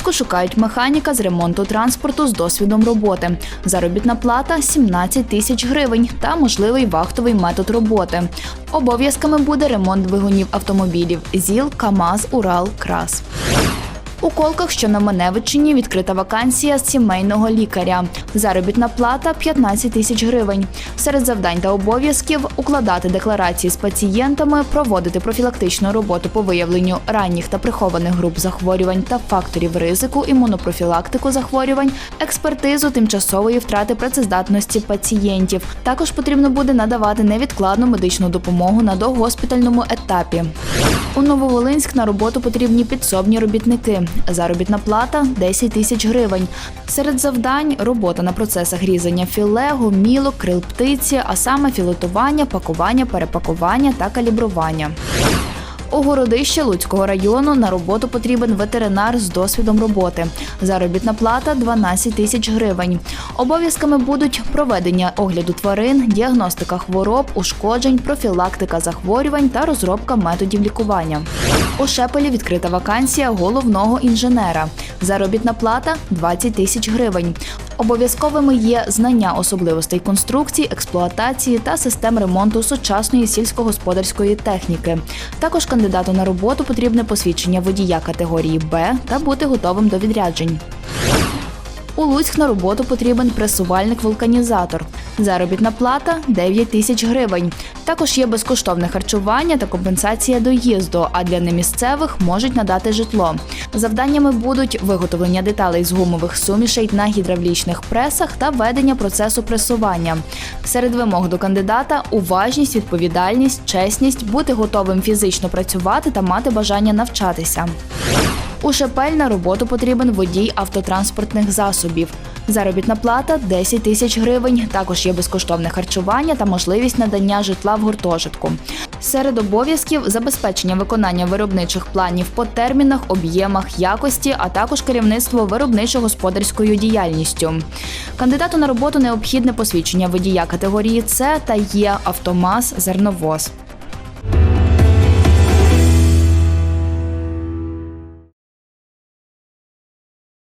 Луцьку шукають механіка з ремонту транспорту з досвідом роботи. Заробітна плата 17 тисяч гривень та можливий вахтовий метод роботи. Обов'язками буде ремонт двигунів автомобілів ЗІЛ, КАМАЗ, Урал, КРАС. У колках, що на Маневичині, відкрита вакансія з сімейного лікаря. Заробітна плата 15 тисяч гривень. Серед завдань та обов'язків укладати декларації з пацієнтами, проводити профілактичну роботу по виявленню ранніх та прихованих груп захворювань та факторів ризику, імунопрофілактику захворювань, експертизу тимчасової втрати працездатності пацієнтів. Також потрібно буде надавати невідкладну медичну допомогу на догоспітальному етапі. У Нововолинськ на роботу потрібні підсобні робітники. Заробітна плата 10 тисяч гривень. Серед завдань робота на процесах різання філе, гомілок, крил птиці, а саме філетування, пакування, перепакування та калібрування. У городище Луцького району на роботу потрібен ветеринар з досвідом роботи. Заробітна плата 12 тисяч гривень. Обов'язками будуть проведення огляду тварин, діагностика хвороб, ушкоджень, профілактика захворювань та розробка методів лікування. У Шепелі відкрита вакансія головного інженера. Заробітна плата 20 тисяч гривень. Обов'язковими є знання особливостей конструкцій, експлуатації та систем ремонту сучасної сільськогосподарської техніки. Також кандидату на роботу потрібне посвідчення водія категорії Б та бути готовим до відряджень. У Луцьк на роботу потрібен пресувальник-вулканізатор. Заробітна плата 9 тисяч гривень. Також є безкоштовне харчування та компенсація доїзду, а для немісцевих можуть надати житло. Завданнями будуть виготовлення деталей з гумових сумішей на гідравлічних пресах та ведення процесу пресування. Серед вимог до кандидата уважність, відповідальність, чесність, бути готовим фізично працювати та мати бажання навчатися. У Шепель на роботу потрібен водій автотранспортних засобів. Заробітна плата 10 тисяч гривень. Також є безкоштовне харчування та можливість надання житла в гуртожитку. Серед обов'язків забезпечення виконання виробничих планів по термінах, об'ємах, якості, а також керівництво виробничо-господарською діяльністю. Кандидату на роботу необхідне посвідчення водія категорії С та є автомаз зерновоз.